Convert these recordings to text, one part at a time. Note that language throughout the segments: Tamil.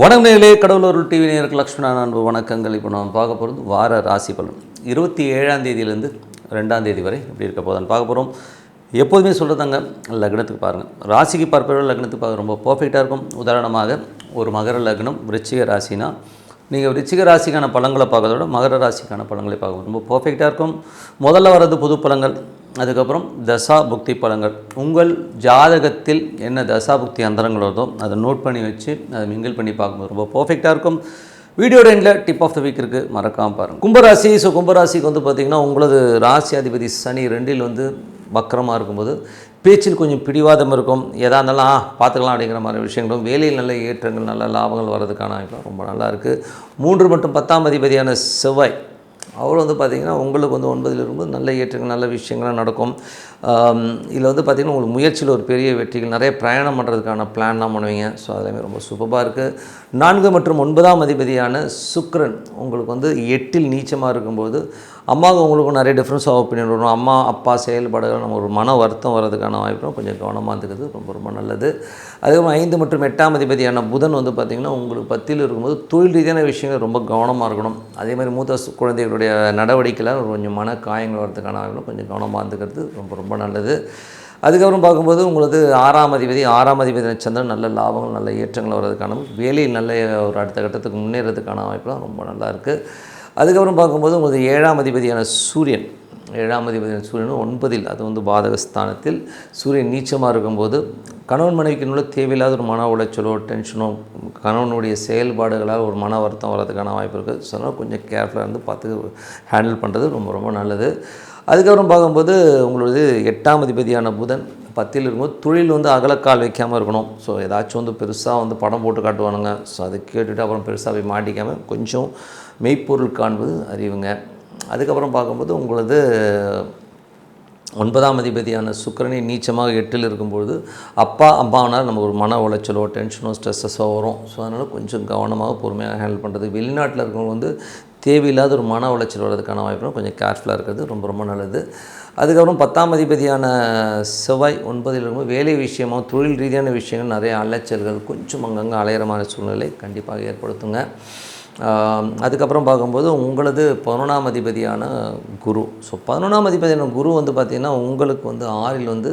வணக்கங்களே கடவுளூர் டிவி நேருக்கு லக்ஷ்மணா அன்பு வணக்கங்கள். இப்போ நம்ம பார்க்க போகிறது வார ராசி பலன். இருபத்தி ஏழாம் தேதியிலேருந்து ரெண்டாம் தேதி வரை இப்படி இருக்க போதான் பார்க்க போகிறோம் எப்போதுமே சொல்கிறதாங்க லக்னத்துக்கு பாருங்கள் ராசிக்கு பார்ப்பவர்கள் லக்னத்துக்கு பார்க்க ரொம்ப பர்ஃபெக்டாக இருக்கும். உதாரணமாக ஒரு மகர லக்னம் விருச்சிக ராசினா நீங்கள் விருச்சிக ராசிக்கான பழங்களை பார்க்கறத விட மகர ராசிக்கான பழங்களை பார்க்க ரொம்ப பர்ஃபெக்டாக இருக்கும். முதல்ல வர்றது புது பழங்கள். அதுக்கப்புறம் தசா புக்தி பலங்கள். உங்கள் ஜாதகத்தில் என்ன தசா புக்தி அந்தரங்கள் வருதோ அதை நோட் பண்ணி வச்சு அதை மிங்கிள் பண்ணி பார்க்கும்போது ரொம்ப பர்ஃபெக்டாக இருக்கும். வீடியோ எண்டில் டிப் ஆஃப் த வீக் இருக்குது மறக்காமல் பாருங்கள் கும்பராசி ஸோ கும்பராசிக்கு வந்து பார்த்திங்கன்னா உங்களது ராசி அதிபதி சனி ரெண்டில் வந்து வக்கரமாக இருக்கும்போது பேச்சில் கொஞ்சம் பிடிவாதம் இருக்கும். எதாக இருந்தாலும் ஆ பார்த்துக்கலாம் அப்படிங்கிற மாதிரி விஷயங்களும் வேலையில் நல்ல ஏற்றங்கள் நல்ல லாபங்கள் வர்றதுக்கான ரொம்ப நல்லா இருக்குது மூன்று மற்றும் பத்தாம் அதிபதியான செவ்வாய் அவர் வந்து பார்த்திங்கன்னா உங்களுக்கு வந்து ஒன்பதில் இருக்கும்போது நல்ல ஏற்றங்கள் நல்ல விஷயங்கள்லாம் நடக்கும். இதில் வந்து பார்த்திங்கன்னா உங்களுக்கு முயற்சியில் ஒரு பெரிய வெற்றிகள் நிறைய பிரயாணம் பண்ணுறதுக்கான பிளான்லாம் பண்ணுவீங்க. ஸோ அதெல்லாமே ரொம்ப சூப்பராக இருக்குது நான்கு மற்றும் ஒன்பதாம் அதிபதியான சுக்ரன் உங்களுக்கு வந்து எட்டில் நீச்சமாக இருக்கும்போது அம்மாவுக்கு உங்களுக்கும் நிறைய டிஃப்ரென்ஸ் ஆஃப் ஒப்பீனியன் வரும். அம்மா அப்பா செயல்பாடுகள் நம்ம ஒரு மன வருத்தம் வர்றதுக்கான வாய்ப்பும் கொஞ்சம் கவனமாக இருந்துக்கிறது ரொம்ப ரொம்ப நல்லது. அதுக்கப்புறம் ஐந்து மற்றும் எட்டாம் அதிபதியான புதன் வந்து பார்த்திங்கன்னா உங்களுக்கு பத்தியில் இருக்கும்போது தொழில் ரீதியான விஷயங்கள் ரொம்ப கவனமாக இருக்கணும். அதே மாதிரி மூத்த குழந்தைகளுடைய நடவடிக்கையில் கொஞ்சம் மன காயங்கள் வர்றதுக்கான வாய்ப்பும் கொஞ்சம் கவனமாக இருந்துக்கிறது ரொம்ப ரொம்ப ரொம்ப நல்லது. அதுக்கப்புறம் பார்க்கும்போது உங்களுக்கு ஆறாம் அதிபதி ஆறாம் அதிபதி சந்திரன் நல்ல லாபங்கள் நல்ல ஏற்றங்கள் வர்றதுக்கான வேலையில் நல்ல ஒரு அடுத்த கட்டத்துக்கு முன்னேறதுக்கான வாய்ப்புலாம் ரொம்ப நல்லா இருக்குது அதுக்கப்புறம் பார்க்கும்போது உங்களுக்கு ஏழாம் அதிபதியான சூரியன் ஏழாம் அதிபதியான சூரியன் ஒன்பதில் அது வந்து பாதகஸ்தானத்தில். சூரியன் நீச்சமாக இருக்கும்போது கணவன் மனைவிக்கு உள்ள தேவையில்லாத ஒரு மன உளைச்சலோ டென்ஷனோ கணவனுடைய செயல்பாடுகளால் ஒரு மன வருத்தம் வர்றதுக்கான வாய்ப்பு இருக்குது. சொன்னால் கொஞ்சம் கேர்ஃபுல்லாக இருந்து பார்த்து ஹேண்டில் பண்ணுறது ரொம்ப ரொம்ப நல்லது. அதுக்கப்புறம் பார்க்கும்போது உங்களது எட்டாம் அதிபதியான புதன் பத்தில் இருக்கும்போது தொழில் வந்து அகலக்கால் வைக்காமல் இருக்கணும். ஸோ ஏதாச்சும் வந்து பெருசாக வந்து படம் போட்டு காட்டுவானுங்க. ஸோ அதை கேட்டுவிட்டு அப்புறம் பெருசாக போய் மாட்டிக்காமல் கொஞ்சம் மெய்ப்பொருள் காண்பது அறிவுங்க. அதுக்கப்புறம் பார்க்கும்போது உங்களது ஒன்பதாம் அதிபதியான சுக்கரனை நீச்சமாக எட்டில் இருக்கும்பொழுது அப்பா அம்மானால் நமக்கு ஒரு மன உளைச்சலோ டென்ஷனோ ஸ்ட்ரெஸ்ஸஸோ வரும். ஸோ அதனால் கொஞ்சம் கவனமாக பொறுமையாக ஹேண்டில் பண்ணுறது வெளிநாட்டில் இருக்கிறவங்க வந்து தேவையில்லாத ஒரு மன உளைச்சல் வர்றதுக்கான வாய்ப்பு கொஞ்சம் கேர்ஃபுல்லாக இருக்கிறது ரொம்ப ரொம்ப நல்லது. அதுக்கப்புறம் பத்தாம் அதிபதியான செவ்வாய் ஒன்பதில் இருக்கும்போது வேலை விஷயமாக தொழில் ரீதியான விஷயங்கள் நிறைய அலைச்சல்கள் கொஞ்சம் அங்கங்கே அலையிற மாதிரி சூழ்நிலை கண்டிப்பாக ஏற்படுத்துங்க. அதுக்கப்புறம் பார்க்கும்போது உங்களது பதினொன்றாம் அதிபதியான குரு. ஸோ பதினொன்றாம் அதிபதியான குரு வந்து பார்த்திங்கன்னா உங்களுக்கு வந்து ஆறில் வந்து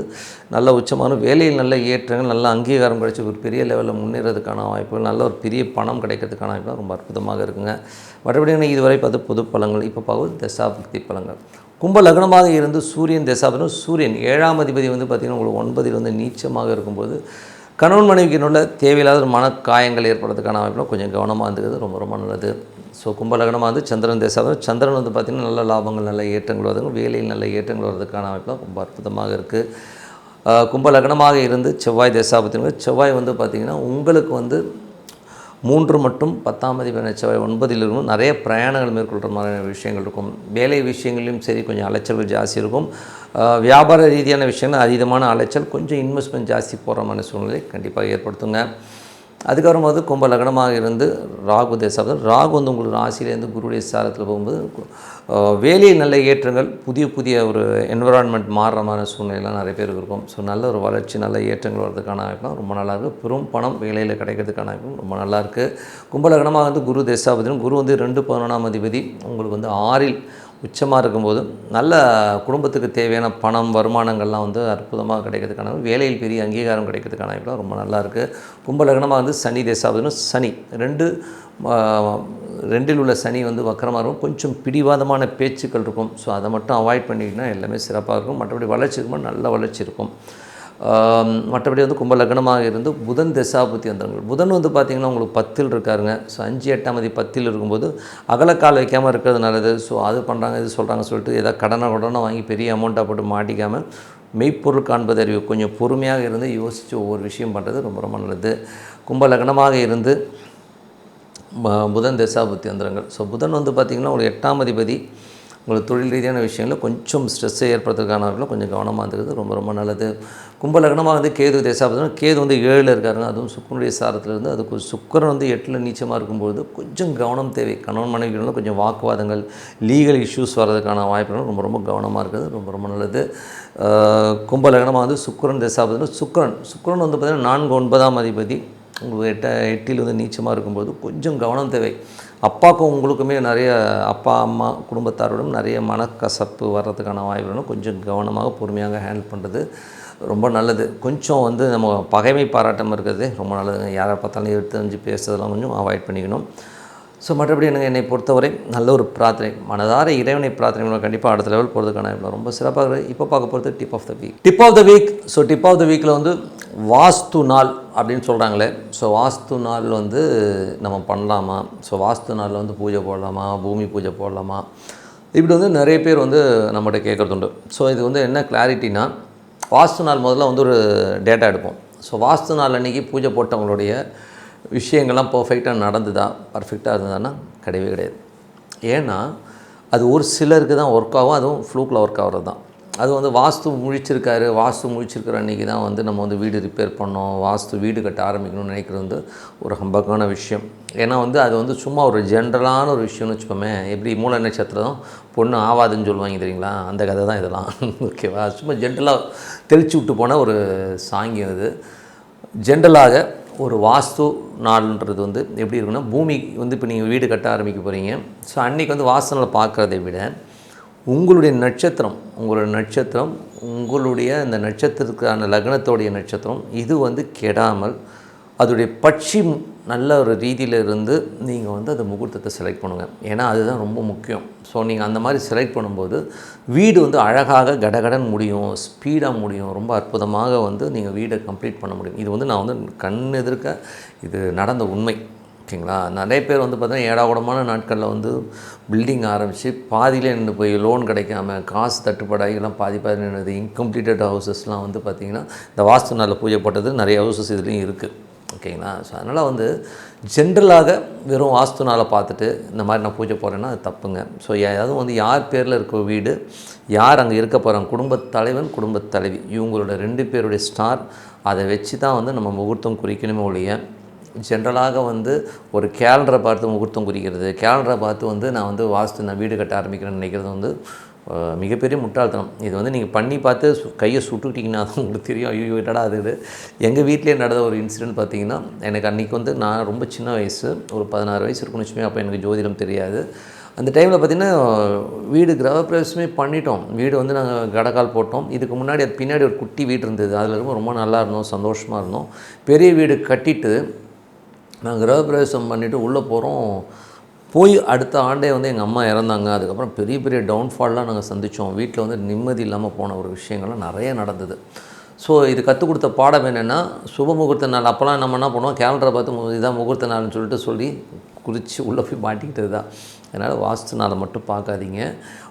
நல்ல உச்சமான வேலையில் நல்ல ஏற்றங்கள் நல்ல அங்கீகாரம் கிடைச்சி ஒரு பெரிய லெவலில் முன்னேறதுக்கான வாய்ப்புகள் நல்ல ஒரு பெரிய பணம் கிடைக்கிறதுக்கான வாய்ப்புகள் ரொம்ப அற்புதமாக இருக்குங்க. மற்றபடி இதுவரை பார்த்து புது பழங்கள் இப்போ பார்க்கும்போது தசாபக்தி பழங்கள். கும்ப லக்னமாக இருந்து சூரியன் தசாபதினம் சூரியன் ஏழாம் அதிபதி வந்து பார்த்திங்கன்னா உங்களுக்கு ஒன்பதில் வந்து நீச்சமாக இருக்கும்போது கணவன் மனைவிக்கு உள்ள தேவையில்லாத மன காயங்கள் ஏற்படுறதுக்கான வாய்ப்புலாம் கொஞ்சம் கவனமாக இருந்துக்கிறது ரொம்ப ரொம்ப நல்லது. ஸோ கும்பலகனமாக வந்து சந்திரன் தேசாதம் சந்திரன் வந்து பார்த்திங்கன்னா நல்ல லாபங்கள் நல்ல ஏற்றங்கள் வருதுங்க வேலையில் நல்ல ஏற்றங்கள் வர்றதுக்கான வாய்ப்புலாம் ரொம்ப அற்புதமாக இருக்குது கும்பலகனமாக இருந்து செவ்வாய் தேசாபத்தின் செவ்வாய் வந்து பார்த்திங்கன்னா உங்களுக்கு வந்து மூன்று மற்றும் பத்தாம் அதிபதி செவ்வாய் ஒன்பதில் இருக்கும் நிறைய பிரயாணங்கள் மேற்கொள்கிற மாதிரியான விஷயங்கள் இருக்கும். வேலை விஷயங்களையும் சரி கொஞ்சம் அலைச்சல்கள் ஜாஸ்தி இருக்கும். வியாபார ரீதியான விஷயங்கள் அதீதமான அலைச்சல் கொஞ்சம் இன்வெஸ்ட்மெண்ட் ஜாஸ்தி போகிற மாதிரி சூழ்நிலை கண்டிப்பாக ஏற்படுத்துங்க. அதுக்கப்புறம் வந்து கும்ப லக்னமாக இருந்து ராகு தேசாபதம் ராகு வந்து உங்களுக்கு ராசியிலேருந்து குருடைய சாரத்தில் போகும்போது வேலையில் நல்ல ஏற்றங்கள் புதிய புதிய ஒரு என்விரான்மெண்ட் மாறுற மாதிரி சூழ்நிலைலாம் நிறைய பேருக்கு இருக்கும். ஸோ நல்ல ஒரு வளர்ச்சி நல்ல ஏற்றங்கள் வர்றதுக்கான வாய்ப்புலாம் ரொம்ப நல்லா பெரும் பணம் வேலையில் கிடைக்கிறதுக்கான வாய்ப்பும் ரொம்ப நல்லாயிருக்கு இருக்குது கும்ப லக்னமாக வந்து குரு தேசாபதியும் குரு வந்து ரெண்டு பதினொன்றாம் அதிபதி உங்களுக்கு வந்து ஆறில் உச்சமாக இருக்கும்போது நல்ல குடும்பத்துக்கு தேவையான பணம் வருமானங்கள்லாம் வந்து அற்புதமாக கிடைக்கிறதுக்கான வேலையில் பெரிய அங்கீகாரம் கிடைக்கிறதுக்கான வாய்ப்புலாம் ரொம்ப நல்லா இருக்குது கும்பலகனமாக வந்து சனி தேசாவதுன்னு சனி. ரெண்டு ரெண்டில் உள்ள சனி வந்து வக்கரமாக இருக்கும். கொஞ்சம் பிடிவாதமான பேச்சுக்கள் இருக்கும். ஸோ அதை மட்டும் அவாய்ட் பண்ணிக்கிட்டீங்கன்னா எல்லாமே சிறப்பாக இருக்கும். மற்றபடி வளர்ச்சி இருக்கும்போது நல்ல வளர்ச்சி இருக்கும். மற்றபடி வந்து கும்ப லக்னமாக இருந்து புதன் தசாபுத்தி வந்தவர்கள் புதன் வந்து பார்த்திங்கன்னா உங்களுக்கு பத்தில் இருக்காருங்க. ஸோ அஞ்சு எட்டாம் தேதி பத்தில் இருக்கும்போது அகலக்கால் வைக்காமல் இருக்கிறது நல்லது. ஸோ அது பண்ணுறாங்க இது சொல்கிறாங்க சொல்லிட்டு ஏதாவது கடனை உடனே வாங்கி பெரிய அமௌண்ட்டாக போட்டு மாட்டிக்காமல் மெய்ப்பொருள் காண்பது அறிவு கொஞ்சம் பொறுமையாக இருந்து யோசித்து ஒவ்வொரு விஷயம் பண்ணுறது ரொம்ப ரொம்ப நல்லது. கும்ப லக்னமாக இருந்து புதன் தசாபுத்தி அந்தரங்கள் ஸோ புதன் வந்து பார்த்திங்கன்னா உங்களுக்கு எட்டாம் அதிபதி உங்களுக்கு தொழில் ரீதியான விஷயங்களில் கொஞ்சம் ஸ்ட்ரெஸ்ஸை ஏற்படுறதுக்கான கொஞ்சம் கவனமாக இருக்கிறது ரொம்ப ரொம்ப நல்லது. கும்ப லக்னமாக வந்து கேது தேசாபதம் கேது வந்து ஏழில் இருக்காருங்க. அதுவும் சுக்கரனுடைய சாரத்திலிருந்து அதுக்கு சுக்கரன் வந்து எட்டில் நீச்சமாக இருக்கும்போது கொஞ்சம் கவனம் தேவை. கணவன் மனைவிகளும் கொஞ்சம் வாக்குவாதங்கள் லீகல் இஷ்யூஸ் வர்றதுக்கான வாய்ப்புகள் ரொம்ப ரொம்ப கவனமாக இருக்குது ரொம்ப ரொம்ப நல்லது. ஆஹ் கும்ப லக்னமாக வந்து சுக்கரன் தசாபதம் சுக்கரன் சுக்கரன் வந்து பார்த்திங்கன்னா நான்கு ஒன்பதாம் அதிபதி. உங்களுக்கு எட்ட எட்டில் வந்து நீச்சமாக இருக்கும்போது கொஞ்சம் கவனம் தேவை. அப்பாவுக்கும் உங்களுக்குமே நிறைய அப்பா அம்மா குடும்பத்தாரோடும் நிறைய மனக்கசப்பு வர்றதுக்கான வாய்ப்புகளும் கொஞ்சம் கவனமாக பொறுமையாக ஹேண்டில் பண்ணுறது ரொம்ப நல்லது. கொஞ்சம் வந்து நம்ம பகைமை பாராட்டம் இருக்கிறது ரொம்ப நல்லதுங்க. யாரை பார்த்தாலும் எடுத்து வந்து பேசுறதெல்லாம் கொஞ்சம் அவாய்ட் பண்ணிக்கணும். ஸோ மற்றபடி எனக்கு என்னை பொறுத்தவரை நல்ல ஒரு பிரார்த்தனை மனதார இறைவனை பிரார்த்தனை கண்டிப்பாக அடுத்த லெவல் போகிறதுக்கான ரொம்ப சிறப்பாக இருக்குது இப்போ பார்க்க போகிறது tip of the week tip of the week so tip of the வீக்கில் வந்து வாஸ்து நாள் அப்படின்னு சொல்கிறாங்களே ஸோ வாஸ்து நாள் வந்து நம்ம பண்ணலாமா? ஸோ வாஸ்து நாளில் வந்து பூஜை போடலாமா? பூமி பூஜை போடலாமா? இப்படி வந்து நிறைய பேர் வந்து நம்மகிட்ட கேட்குறதுண்டு ஸோ இது வந்து என்ன கிளாரிட்டினா வாஸ்து நாள் முதல்ல வந்து ஒரு டேட்டா எடுப்போம். ஸோ வாஸ்து நாள் அன்றைக்கி பூஜை போட்டவங்களுடைய விஷயங்கள்லாம் பர்ஃபெக்டாக நடந்துதா பர்ஃபெக்டாக இருந்ததுன்னா கிடையவே கிடையாது. ஏன்னா அது ஒரு சிலருக்கு தான் ஒர்க் ஆகும் அதுவும் ஃப்ளூக்கில் ஒர்க் ஆகிறது தான். அது வந்து வாஸ்து முழிச்சிருக்காரு வாஸ்து முழிச்சிருக்கிற அன்றைக்கி தான் வந்து நம்ம வந்து வீடு ரிப்பேர் பண்ணோம் வாஸ்து வீடு கட்ட ஆரம்பிக்கணும்னு நினைக்கிறது வந்து ஒரு ஹம்பக்கான விஷயம். ஏன்னா வந்து அது வந்து சும்மா ஒரு ஜென்ரலான ஒரு விஷயம்னு வச்சுப்போமே எப்படி மூல நட்சத்திரம் பொண்ணு ஆவாதுன்னு சொல்லுவாங்க தெரியுங்களா? அந்த கதை தான் இதெல்லாம். ஓகேவா சும்மா ஜென்ரலாக தெளிச்சு விட்டு போன ஒரு சாங்கியம் இது. ஜென்ரலாக ஒரு வாஸ்து நாள்ன்றது வந்து எப்படி இருக்குன்னா பூமி வந்து இப்போ நீங்கள் வீடு கட்ட ஆரம்பிக்க போகிறீங்க ஸோ அன்றைக்கி வந்து வாசனில் பார்க்குறதை விட உங்களுடைய நட்சத்திரம் உங்களுடைய நட்சத்திரம் உங்களுடைய அந்த நட்சத்திரத்துக்கான லக்னத்தோடைய நட்சத்திரம் இது வந்து கெடாமல் அதோடைய பட்சி நல்ல ஒரு ரீதியில் இருந்து நீங்கள் வந்து அந்த முகூர்த்தத்தை செலக்ட் பண்ணுங்கள் ஏன்னா அதுதான் ரொம்ப முக்கியம். ஸோ நீங்கள் அந்த மாதிரி செலக்ட் பண்ணும்போது வீடு வந்து அழகாக கடகடன் முடியும் ஸ்பீடாக முடியும் ரொம்ப அற்புதமாக வந்து நீங்கள் வீடை கம்ப்ளீட் பண்ண முடியும். இது வந்து நான் வந்து கண் எதிர்க்க இது நடந்த உண்மை. ஓகேங்களா நிறைய பேர் வந்து பார்த்தீங்கன்னா ஏடாகுடமான நாட்களில் வந்து பில்டிங் ஆரம்பித்து பாதியிலே நின்று போய் லோன் கிடைக்காம காசு தட்டுப்பாடாக எல்லாம் பாதி பாதி நின்றது இன்கம்ப்ளீட்டட் ஹவுசஸ்லாம் வந்து பார்த்திங்கன்னா இந்த வாஸ்து நாளில் பூஜை போட்டது நிறைய ஹவுசஸ் இதுலேயும் இருக்குது ஓகேங்களா? ஸோ அதனால் வந்து ஜென்ரலாக வெறும் வாஸ்துனால் பார்த்துட்டு இந்த மாதிரி நான் பூஜை போகிறேன்னா அது தப்புங்க. ஸோ ஏதாவது வந்து யார் பேரில் இருக்க வீடு யார் அங்கே இருக்க போகிறாங்க குடும்பத் தலைவன் குடும்பத் தலைவி இவங்களோட ரெண்டு பேருடைய ஸ்டார் அதை வச்சு தான் வந்து நம்ம முகூர்த்தம் குறிக்கணுமே ஒழிய ஜென்ரலாக வந்து ஒரு கேலண்டரை பார்த்து முகூர்த்தம் குறிக்கிறது கேலண்டரை பார்த்து வந்து நான் வந்து வாஸ்து நான் வீடு கட்ட ஆரம்பிக்கிறேன்னு நினைக்கிறது வந்து மிகப்பெரிய முட்டாள்தனம். இது வந்து நீங்கள் பண்ணி பார்த்து கையை சுட்டுக்கிட்டிங்கன்னா தான் உங்களுக்கு தெரியும். ஐயோ என்னடா அது இது? எங்கள் வீட்டிலே நடந்த ஒரு இன்சிடென்ட் பார்த்தீங்கன்னா எனக்கு அன்றைக்கி வந்து நான் ரொம்ப சின்ன வயசு ஒரு பதினாறு வயசு இருக்குன்னு வச்சுமே அப்போ எனக்கு ஜோதிடம் தெரியாது. அந்த டைமில் பார்த்திங்கன்னா வீடு கிரகப்பிரவேசமே பண்ணிட்டோம். வீடு வந்து நாங்கள் கடக்கால் போட்டோம். இதுக்கு முன்னாடி அது பின்னாடி ஒரு குட்டி வீடு இருந்தது. அதில் ரொம்ப ரொம்ப நல்லா இருந்தோம் சந்தோஷமாக இருந்தோம். பெரிய வீடு கட்டிட்டு நாங்கள் கிரகப்பிரவேசம் பண்ணிவிட்டு உள்ளே போகிறோம் போய் அடுத்த ஆண்டே வந்து எங்கள் அம்மா இறந்தாங்க. அதுக்கப்புறம் பெரிய பெரிய டவுன்ஃபால்லாம் நாங்கள் சந்தித்தோம் வீட்டில் வந்து நிம்மதி இல்லாமல் போன ஒரு விஷயங்கள்லாம் நிறைய நடந்தது. ஸோ இது கற்றுக் கொடுத்த பாடம் என்னென்னா சுப முகூர்த்த நாள். அப்போல்லாம் நம்ம என்ன பண்ணுவோம்? கேலண்டரை பார்த்து இதான் முகூர்த்த நாள்னு சொல்லிட்டு சொல்லி குறித்து உள்ளே போய் மாட்டிக்கிட்டது தான். அதனால் வாஸ்து நாளை மட்டும் பார்க்காதீங்க.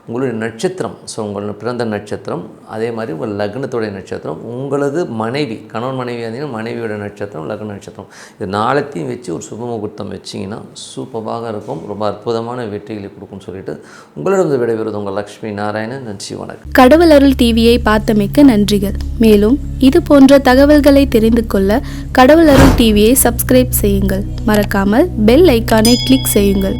உங்களுடைய நட்சத்திரம் ஸோ உங்களோட பிறந்த நட்சத்திரம் அதே மாதிரி உங்கள் லக்னத்துடைய நட்சத்திரம் உங்களது மனைவி கணவன் மனைவி இருந்தீங்கன்னா மனைவியோட நட்சத்திரம் லக்ன நட்சத்திரம். இது நாளத்தையும் வச்சு ஒரு சுப முகூர்த்தம் வச்சிங்கன்னா சூப்பராக இருக்கும். ரொம்ப அற்புதமான வெற்றிகளை கொடுக்கும்னு சொல்லிட்டு உங்களிடம் விடைபெறுவது உங்கள் லக்ஷ்மி நாராயணன். நன்றி வணக்கம். கடவுள் அருள் டிவியை பார்த்தமைக்க நன்றிகள். மேலும் இது போன்ற தகவல்களை தெரிந்து கொள்ள கடவுள் அருள் டிவியை சப்ஸ்கிரைப் செய்யுங்கள். மறக்காமல் பெல் ஐக்கான் பட்டனை கிளிக் செய்யுங்கள்.